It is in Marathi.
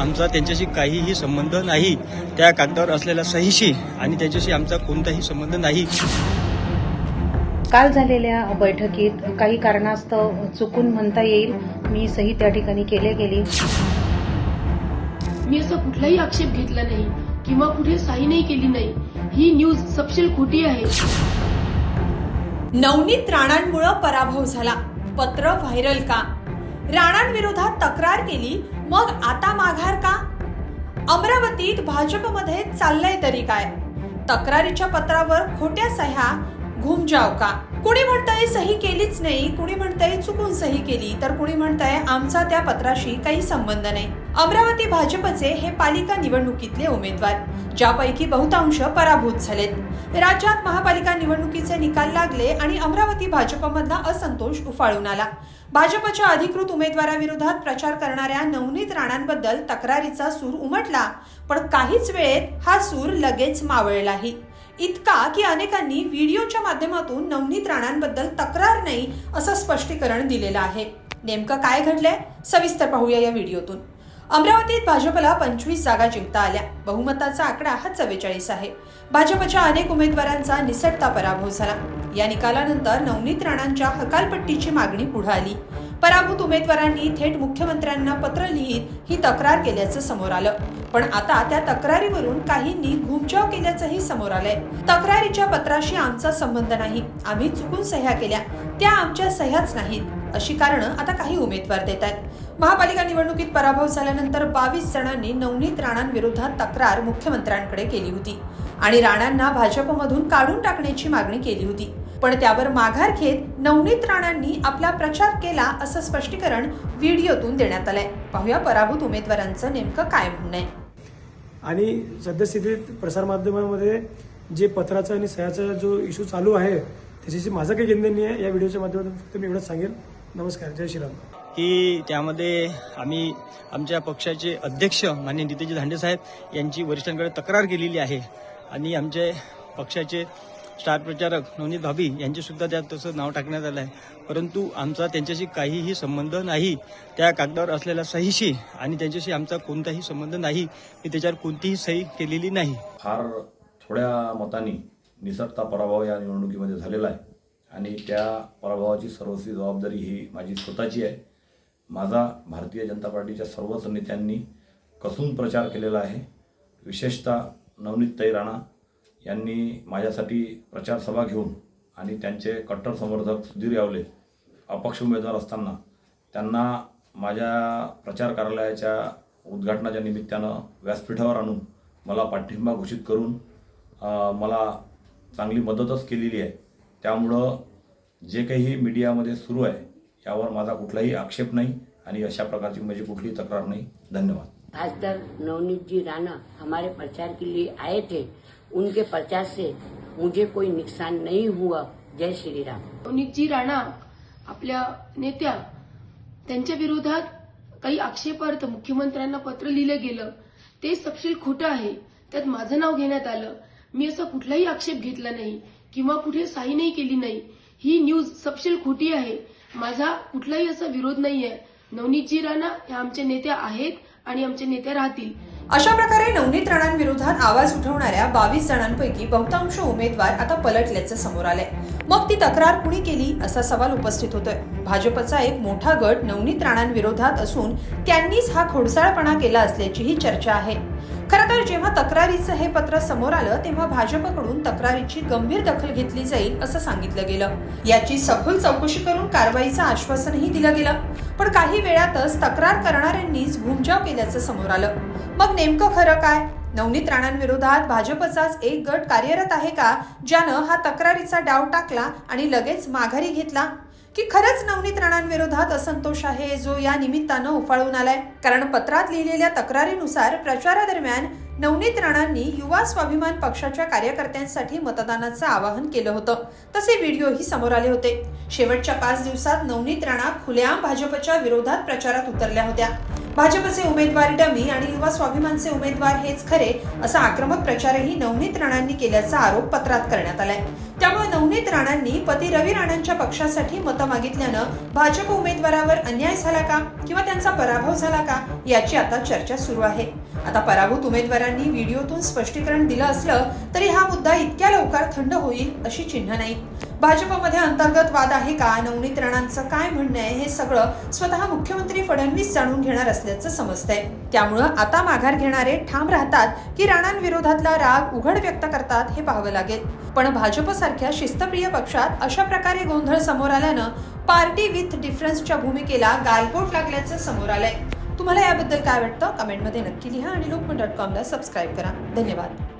आमचा त्यांच्याशी काहीही संबंध नाही त्या कागदावर असलेल्या सहीशी आणि त्यांच्याशी आमचा कोणताही संबंध नाही. काल झालेल्या बैठकीत काही कारणास्तव चुकून म्हणता येईल मी सही त्या ठिकाणी केल्या गेली. मी असा कुठलाही आक्षेप घेतला नाही किंवा कुठे साही नाही केली नाही ही न्यूज सपशेल खोटी आहे. नवनीत राणांमुळं पराभव झाला. पत्र व्हायरल का? राणांविरोधात तक्रार केली मग आता माघार का? अमरावतीत भाजपमध्ये चाललंय तरी काय? तक्रारीच्या पत्रावर खोट्या सह्या घुमजाव का? कुणी म्हणतंय सही केलीच नाही कुणी म्हणतंय चुकून सही केली तर कुणी म्हणतंय आमचा त्या पत्राशी काही संबंध नाही. अमरावती भाजपचे हे पालिका निवडणुकीतले उमेदवार ज्यापैकी बहुतांश पराभूत झालेत. राज्यात महापालिका निवडणुकीचे निकाल लागले आणि अमरावती भाजपमधला असंतोष उफाळून आला. भाजपच्या अधिकृत उमेदवाराविरोधात प्रचार करणाऱ्या नवनीत राणांबद्दल तक्रारीचा सूर उमटला पण काहीच वेळेत हा सूर लगेच मावळलाही. इतका की अनेकांनी व्हिडिओच्या माध्यमातून नवनीत राणांबद्दल तक्रार नाही असं स्पष्टीकरण दिलेलं आहे. नेमकं काय घडलंय? सविस्तर पाहूया या व्हिडिओतून. अमरावतीत भाजपला पंचवीस जागा जिंकता आल्या. बहुमताचा आकडा हा चव्वेचाळीस आहे. भाजपच्या अनेक उमेदवारांचा निसटता पराभव झाला. या निकालानंतर नवनीत राणांच्या हकालपट्टीची मागणी पुढे आली. पराभूत उमेदवारांनी थेट मुख्यमंत्र्यांना पत्र लिहित ही तक्रार केल्याचं समोर आलं. पण आता त्या तक्रारीवरून काहींनी घुमचाव केल्याचंही समोर आलंय. तक्रारीच्या पत्राशी आमचा संबंध नाही. आम्ही चुकून सह्या केल्या. त्या आमच्या सह्याच नाहीत. अशी कारणं आता काही उमेदवार देत आहेत महापालिका निवडणुकीत पराभव झाल्यानंतर बावीस जणांनी नवनीत राणांविरोधात तक्रार मुख्यमंत्र्यांकडे केली होती. आणि राणांना भाजपमधून काढून टाकण्याची मागणी केली होती. पण त्यावर माघार घेत नवनीत राणांनी आपला प्रचार केला असं स्पष्टीकरण व्हिडिओतून देण्यात आलंय. पाहूया पराभूत उमेदवारांचं नेमकं काय म्हणणं आहे. आणि सद्यस्थितीत प्रसारमाध्यमामध्ये जे पत्राचा आणि सह्याचा जो इश्यू चालू आहे त्याच्याशी माझं काही घेणं नाही आहे या व्हिडिओच्या माध्यमातून फक्त मी एवढंच सांगेन नमस्कार. जय श्रीराम. की त्यामध्ये आम्ही आमच्या पक्षाचे अध्यक्ष माननीय नितेजी धांडे साहेब यांची वरिष्ठांकडे तक्रार केलेली आहे. आणि आमचे पक्षाचे स्टार प्रचारक नवनीत भाभी यांचेसुद्धा त्यात तसं नाव टाकण्यात आलं आहे. परंतु आमचा त्यांच्याशी काहीही संबंध नाही. त्या कागदावर असलेल्या सहीशी आणि त्यांच्याशी आमचा कोणताही संबंध नाही. मी त्याच्यावर कोणतीही सही केलेली नाही. फार थोड्या मतांनी निसटता पराभव या निवडणुकीमध्ये झालेला आहे. आणि त्या पराभवाची सर्वस्वी जबाबदारी ही माझी स्वतःची आहे. माझा भारतीय जनता पार्टीच्या सर्वच नेत्यांनी कसून प्रचार केलेला आहे. विशेषतः नवनीतताई राणा यांनी माझ्यासाठी प्रचार सभा घेऊन आणि त्यांचे कट्टर समर्थक सुधीर यावले अपक्ष उमेदवार असताना त्यांना माझ्या प्रचार कार्यालयाच्या उद्घाटनाच्या निमित्तानं व्यासपीठावर आणून मला पाठिंबा घोषित करून मला चांगली मदतच केलेली आहे. त्यामुळं जे काही मीडियामध्ये सुरू आहे यावर माझा कुठलाही आक्षेप नाही आणि अशा प्रकारची माझी कुठलीही तक्रार नाही. धन्यवाद. खासदार नवनीत जी राणा हमारे प्रचार के लिए आए थे. उनके प्रचार से मुझे कोई नुकसान नहीं हुआ. जय श्री राम अवनीतजी राणा आपल्या नेत्या त्यांच्या विरोधात काही आक्षेपार्थ मुख्यमंत्र्यांना पत्र लिहिलं गेलं. ते सपशेल खोटं आहे. त्यात माझं नाव घेण्यात आलं. मी असा कुठलाही आक्षेप घेतला नाही किंवा कुठे साही नाही केली नाही. ही न्यूज सपशेल खोटी आहे. माझा कुठलाही असा विरोध नाहीये. नवनीतजी राणा ह्या आमचे नेते आहेत आणि आमचे नेते राहतील. अशा प्रकारे नवनीत राणांविरोधात आवाज उठवणाऱ्या बावीस जणांपैकी बहुतांश उमेदवार आता पलटल्याचं समोर आलंय. मग ती तक्रार कुणी केली असा सवाल उपस्थित होतोय. भाजपचा एक मोठा गट नवनीत राणांविरोधात असून त्यांनीच हा खोडसाळपणा केला असल्याचीही चर्चा आहे. खरं तर जेव्हा तक्रारीचं हे पत्र समोर आलं तेव्हा भाजपकडून तक्रारीची गंभीर दखल घेतली जाईल असं सांगितलं गेलं. याची सखोल चौकशी करून कारवाईचं आश्वासनही दिलं गेलं. पण काही वेळातच तक्रार करणाऱ्यांनीच घुमजाव केल्याचं समोर आलं. मग नेमकं खरं काय? नवनीत राणांविरोधात भाजपचाच एक गट कार्यरत आहे का? ज्यानं हा तक्रारीचा डाव टाकला आणि लगेच माघारी घेतला? की खरंच नवनीत राणांविरोधात असंतोष आहे जो या निमित्तानं उफाळून आलाय. कारण पत्रात लिहिलेल्या तक्रारीनुसार प्रचारादरम्यान नवनीत राणांनी युवा स्वाभिमान पक्षाच्या कार्यकर्त्यांसाठी मतदानाचं आवाहन केलं होतं. तसे व्हिडिओही समोर आले होते. शेवटच्या पाच दिवसात नवनीत राणा खुलेआम भाजपच्या विरोधात प्रचारात उतरल्या होत्या. भाजपचे उमेदवार डमी आणि युवा स्वाभिमानचे उमेदवार हेच खरे असा आक्रमक प्रचारही नवनीत राणांनी केल्याचा आरोप पत्रात करण्यात आलाय. त्यामुळे नवनीत राणांनी पती रवी राणांच्या पक्षासाठी मतं मागितल्यानं भाजप उमेदवारावर अन्याय झाला का? किंवा त्यांचा पराभव झाला का? याची आता चर्चा सुरू आहे. आता पराभूत उमेदवारांनी व्हिडिओतून स्पष्टीकरण दिलं असलं तरी हा मुद्दा इतक्या लवकर थंड होईल अशी चिन्ह नाही. भाजपमध्ये अंतर्गत वाद आहे का? नवनीत राणांचं काय म्हणणं आहे? हे सगळं स्वतः मुख्यमंत्री फडणवीस जाणून घेणार असल्याचं समजतंय. त्यामुळं आता माघार घेणारे ठाम राहतात की राणांविरोधातला राग उघड व्यक्त करतात हे पाहावं लागेल. पण भाजपसारख्या शिस्तप्रिय पक्षात अशा प्रकारे गोंधळ समोर आल्यानं पार्टी विथ डिफरन्सच्या भूमिकेला गालबोट लागल्याचं समोर आलंय. तुम्हाला याबद्दल काय वाटतं? कमेंटमध्ये नक्की लिहा आणि लोकमत डॉट कॉमला सबस्क्राईब करा. धन्यवाद.